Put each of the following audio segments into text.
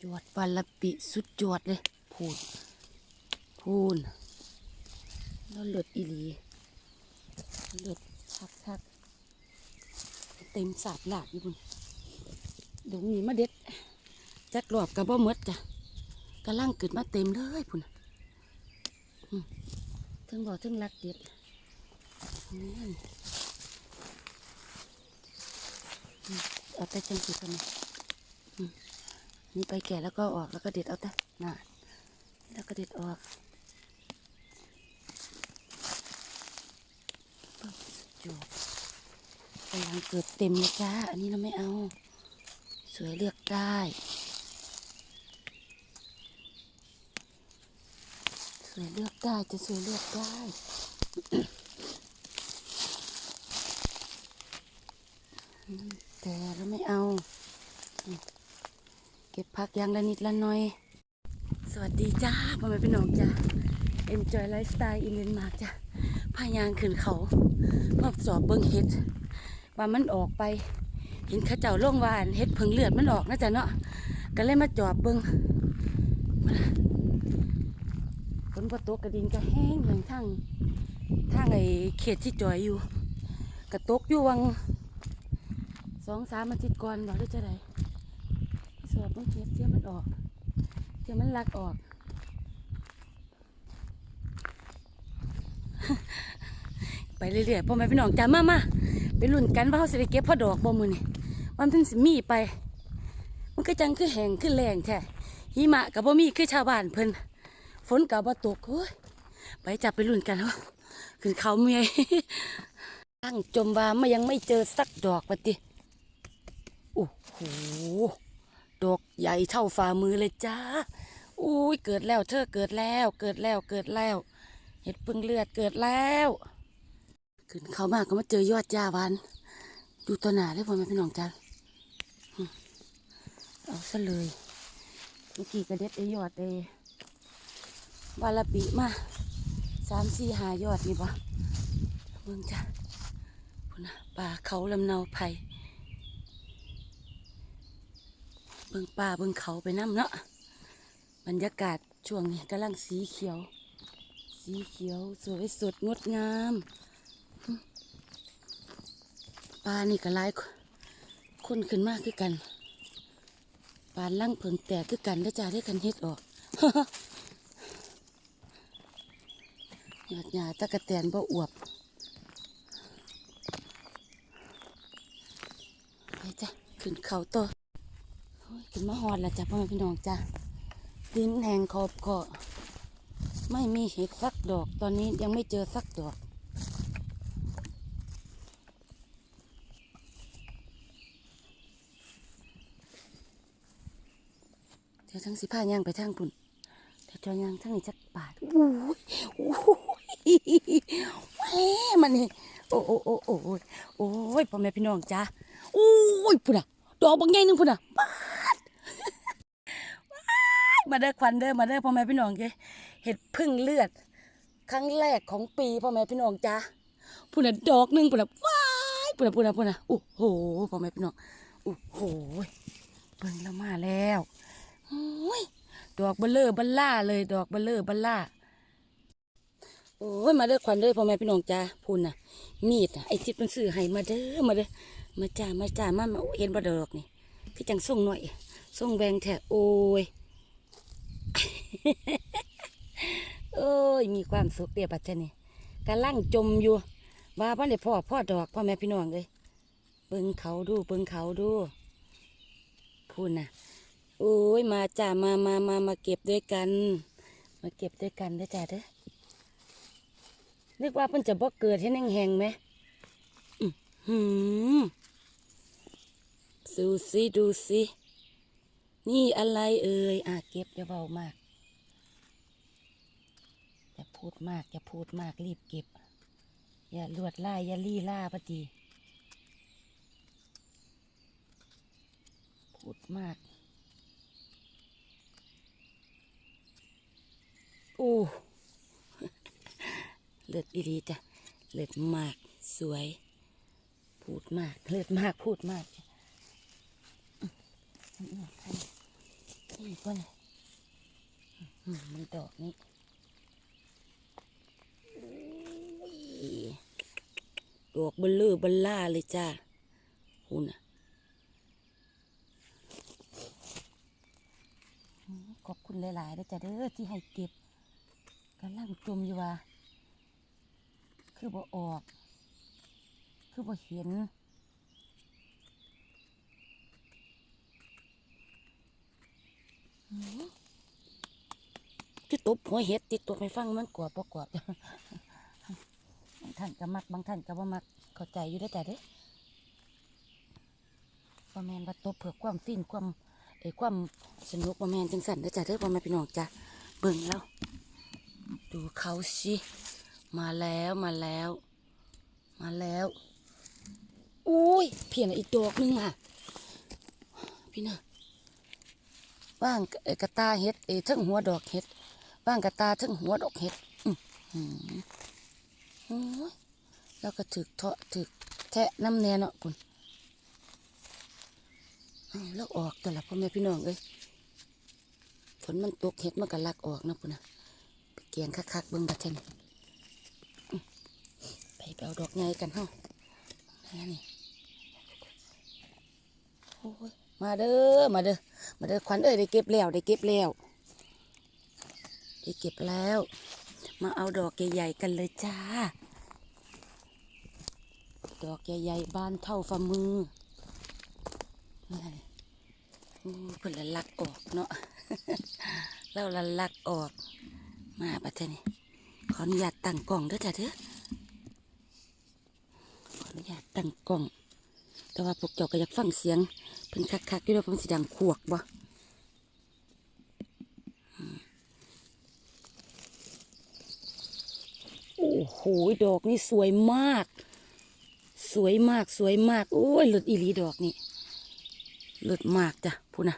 จวดปลาละปิสุดจวดเลย พูนพูนแล้วเลือดอีหลีเลือดชักชักเต็มสาบหลาดอยู่บุญเดี๋ยวมีมาเด็ดจักรอบกับบ่หมดจ้ะกำลังเกิดมาเต็มเลยพุ่นน่ะอืมเทั้งบ่อทั้งรักเด็ดนี่เอาแต่จังสิคนนี้อืม นี่ไปแก่แล้วก็ออกแล้วก็เด็ดเอาแต่น่ะแล้วก็เด็ดออกปึ๊บจบกำลังเกิดเต็มเลยจ้า อันนี้เราไม่เอา สวยเลือกได้สวยเลือกได้จะสวยเลือกได้อืมแต่เราไม่เอาอืม เก็บพักอยังละนิดละหน่อย สวัสดีจ้าพ่อแม่พี่น้องจ้า Enjoy Lifestyle in Denmark จ้าพายางขึ้นเขามาสอบเบิ้งเห็ด ว่ามันออกไป เห็นข้าเจ้าล่งวานเห็ดเพิงเลือดมันออกนะจ๊ะเนาะก็เลยมาจอบเบิ้งฝนพอตกกระดินก็แห้งอย่างทั้งทางไอ้เขตที่จอยอยู่ กระตกอยู่วังสองสามอาทิตย์ก่อนบอกได้จะได สอบเบิ้งเห็ดเสียมันออกเสียมันลักออกไปเรื่อยๆพ่อแม่พี่น้องจ้ามามาไปลุ้นกันว่าเขาสิได้เก็บพ่อดอกบ่มือนี่วันถึงสิมีไป มันก็จังคือแห้งคือแรงแท้หิมะกับบ่มีคือชาวบ้านเพิ่นฝนกับบ่ตกโอ้ยไปจับไปลุ้นกันว่าขึ้นเขาเมียตั้งจมว่ามันยังไม่เจอสักดอกปะติโอ้โห ใหญ่เท่าฝ่ามือเลยจ้าอุ้ยเกิดแล้วเธอเกิดแล้ว เกิดแล้วเกิดแล้ว เห็ดพึ่งเลือดเกิดแล้วขึ้นเขามากก็มาเจอยอดยาวานอยู่ตัวหนาเลยพ่อแม่พี่น้องจ้าเอาซะเลยเมื่อกี้กระเด็ดไอ้ยอดไอ้วาลาปีมาสามสี่หายอดนี่ปะเบิ่งจ้าพุ่นะป่าเขาลำเนาไผ่เบิ่งป่าเบิ่งเขาไปน้ำเนาะบรรยากาศช่วงนี้กำลังสีเขียว สีเขียวสวยสดงดงามปลานี่ก็หลายคนขึ้นมากคือกันปลาลั่งเผิงแตกคือกันได้จ้าได้กันเฮ็ดออกหยาดหยาตะกะแตนบ่อวบไปจ้ะขึ้นเขาตัวโอ้ ยขึ้นมาหอดแล้วจ้ะพ่อแม่พี่น้องจ้ะดินแห้งขอบขอไม่มีเห็ดสักดอก ตอนนี้ยังไม่เจอสักดอก เดี๋ยวทั้งสิผ้าย่างไปทางปุ่นเดี๋ยวจอย่างทั้งนี้จักบาทโอ้ยโอ้ยแหมมันนี่โอ้โอ้โอ้โอ้ยโอ้ยพ่อแม่พี่น้องจ้าโอ้ยพุ่นอะดอกบางใหญ่หนึงพุ่นอะ มาเด้อควันเด้อมาเด้อพ่อแม่พี่น้องเจ้เห็ดพึ่งเลือด ครั้งแรกของปีพ่อแม่พี่น้องจ้าพุ่นอะดอกหนึ่งพุ่นอะว้ายพุ่นอะพุ่นอะพุ่นอะโอ้โหพ่อแม่พี่น้องโอ้โหเบิ่งแล้วมาแล้วอยดอกเบลเลอร์บลล่าเลย ดอกเบลเลอร์บลล่าโอ้ยมาเด้อควันเด้อพ่อแม่พี่น้องจ้าพุ่นอะ มีดอะไอ้ทิศมันซื้อให้มาเด้อมาเด้อมาจ้ามาจ้ามามาโอ้เห็นบ่ดอกนี่คือจังส่งหน่อยส่งแบงแท้โอ้ย โอ้ยมีความสุขเดียวปัจจุบันกำลังจมอยู่ว่าพ่อเนี่ยพ่อพ่อดอกพ่อแม่พี่น้องเลยเบิ่งเขาดูเบิ่งเขาดูพูนน่ะโอ้ยมาจ้ามามามามาเก็บด้วยกัน มาเก็บด้วยกันเด้จ้าเด้อนึกว่าเพิ่นจะบ่เกิดให้แห้งๆไหมอื้อหืมดูสิดูสินี่อะไรเอ่ยอะเก็บอย่าเบามาก พูดมากอย่าพูดมากรีบเก็บ อย่าลวดล่ายอย่าลี่ล่าพอดี พูดมาก โอ้เลือดอีดีจ้ะเลือดมากสวย พูดมากเลือดมากพูดมากจ้ะอืมอืมอีกว่าเนี่ยมันดอกนี้อุ้ย ดอกเบลเลอร์เบลล่าเลยจ้าหุ่นอะอืมขอบคุณหลายๆเด้อจ้าเด้อที่ให้เก็บกำลังจมอยู่ว่า คือบ่ออก คือบ่เห็นคือตบหัวเห็ดติดตัวไปฟังมันกวบปกวบบาง ท่านก็มักบางท่านก็บ่มักเข้าใจอยู่ได้อจ้ะเด้บ่แมนว่าตบเพื่อความฟินความไอ้ความสนุกบ่แมนจังสั่นเด้อจ้ะเด้อบ่แม่นพี่น้องจ้ะเบิ่งแล้ว ดูเขาสิมาแล้วมาแล้ว มาแล้วอุ้ยเพียงอีกดอกหนึงอะพี่น่ะว่างเอกระตาเห็ดเอยทั้งหัวดอกเห็ดว่างกระตาทั้งหัวดอกเห็ดอื้อหือโอ้ย แล้วก็ถึกเทาะถึกแทะน้ำแน่เนาะปุ่นอ้าวแล้วออกแต่ละพ่อแม่พี่น้องเอ้ยฝนมันตกเห็ดมันก็ลักออกนะปุ่นนะเกียงคักๆเบิ่งบัดเทนไปไปเอาดอกใหญ่กันเฮานี่มาเด้อมาเด้อมาเด้อควันเอ้ยได้เก็บแล้วได้เก็บแล้วได้เก็บแล้ว มาเอาดอกใหญ่ๆกันเลยจ้า ดอกใหญ่ๆบานเท่าฝ่ามือนี่อู้เพิ่นละลักออกเนาะแล้วละลักออก มาบัดเทอนี่ขออนุญาตตั้งกล่องเด้อจ้ะเด้อขออนุญาตตั้งกล่อง แต่ว่าพวกเจ้าก็อยากฟังเสียงเพิ่นคักๆอยู่ด้วยเพิ่นสิดังขวกบ่โอ้โห ดอกนี่สวยมาก สวยมากสวยมากโอ้ยหลุดอีหลีดอกนี่หลุดมากจ้ะพูนะ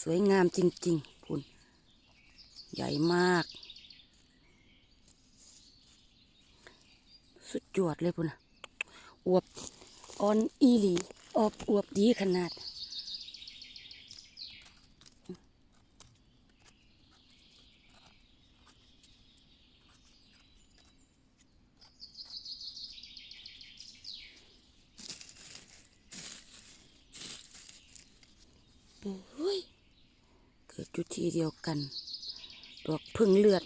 สวยงามจริงๆพูนใหญ่มาก สุดยอดเลยพูนะอวบออนอีหลีออบอวบดีขนาด โอ้ย เกิดจุดทีเดียวกัน ดอกพึ่งเลือด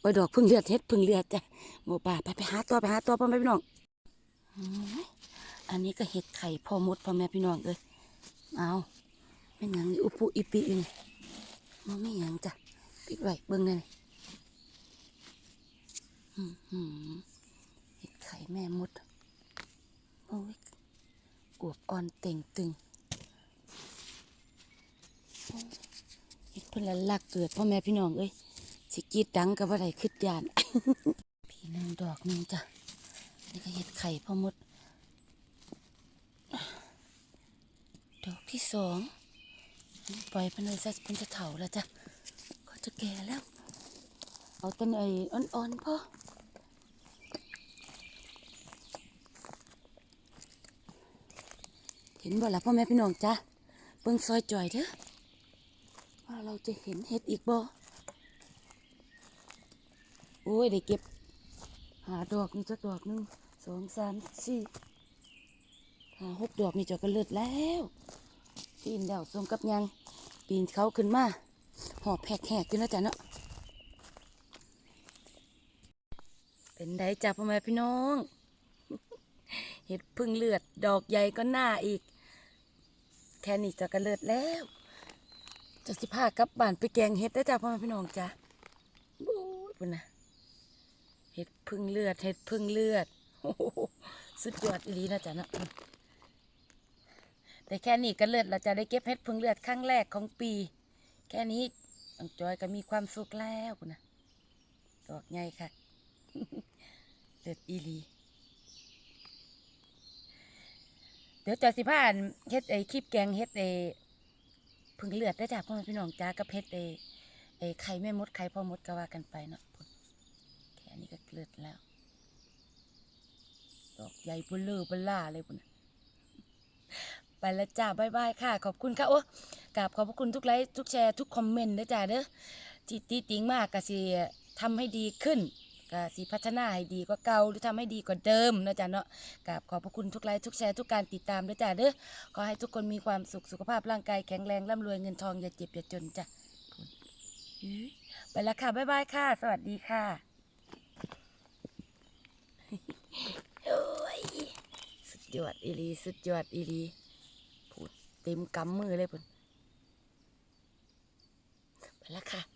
โอ้ดอกพึ่งเลือดเฮ็ดพึ่งเลือดจ้ะหมูป่าไปไปหาตัวไปหาตัวพ่อแม่พี่น้องอันนี้ก็เห็ดไข่พ่อมดพ่อแม่พี่น้องเอ้ยเอาไม่หยังนี่อุปุอิปิอยู่นี่มันไม่หยังจ้ะปิดไว้เบิ่งเลยอืมหืมเห็ดไข่แม่มดโอ้ยอวบอ่อนเต่งตึงโอ้ยเห็ดเพิ่นละลักเกิดพ่อแม่พี่น้องเอ้ยสิกีดดังกับว่าไรขึ้นยาน พี่หนึ่งดอกหนึ่งจ้ะนี่ก็เห็ดไข่พ่อมด ดอกที่สองปล่อยไปเลยซะเพิ่นจะเถาแล้วจ้ะก็จะแก่แล้ว เอาต้นไอ้อ่อนๆพ่อเห็นบ่ล่ะพ่อแม่พี่น้องจ้ะเบิ่งซอยจ่อยเด้อว่า เราจะเห็นเห็ดอีกบ่โอ้ยได้เก็บ หาดอกนี่จักดอกหนึ่งสองสามสี่หาหกดอกนี่เจะก็เลิศแล้วปีนเดาสมกับยัง ปีนเขาขึ้นมาหอบแผกแหกขึ้นแล้วจ้ะเนาะเป็นไดจ้ะพ่อแม่พี่น้อง เห็ดพึ่งเลือดดอกใหญ่ก็หน้าอีก แค่นี้จะกระเลิดแล้ว จะสิพากลับบ้านไปแกงเห็ดได้จ้ะพ่อแม่พี่น้องจ้ะบู๊ดปุ่นนะเห็ดพึ่งเลือดเห็ดพึ่งเลือดโอ้โหสุดยอดอีลีนะจ๊ะนะแต่แค่นี้ก็เลิศเราจะได้เก็บเห็ดพึ่งเลือดครั้งแรกของปี แค่นี้น้องจอยก็มีความสุขแล้วคุณนะดอกใหญ่ค่ะเลือดอีลีเดี๋ยวจอยสิพานเฮ็ดไอ้คลิปแกงเฮ็ดไอ้ พึ่งเลือดได้จากพ่อแม่พี่น้องจ้ากับเฮ็ดไอ้ไอ้ไข่แม่มดไข่พ่อมดก็ว่ากันไปเนาะแค่นี้ก็เลือดแล้ว ดอกใหญ่เบลเลอเบล่าเลยพุ่นไปแล้วจ้าบายบายค่ะ ขอบคุณค่ะ โอ้กราบขอบพระคุณทุกไลค์ทุกแชร์ทุกคอมเมนต์เด้จ้าเด้อจิตติติงมากก็สิทำให้ดีขึ้น ก็สิพัฒนาให้ดีกว่าเก่าหรือทำให้ดีกว่าเดิมนะจ๊ะเนาะกราบขอบพระคุณทุกไลค์ทุกแชร์ทุกการติดตามด้อจ้าเด้อขอให้ทุกคนมีความสุขสุขภาพร่างกายแข็งแรงร่ำรวยเงินทองอย่าเจ็บอย่าจนจ้ะไปแล้วค่ะบ๊ายบายค่ะ สวัสดีค่ะโอ้ยสุดยอดอีหลีสุดยอดอีหลีพูดเต็มกำมือเลยพุ่นไปแล้วค่ะ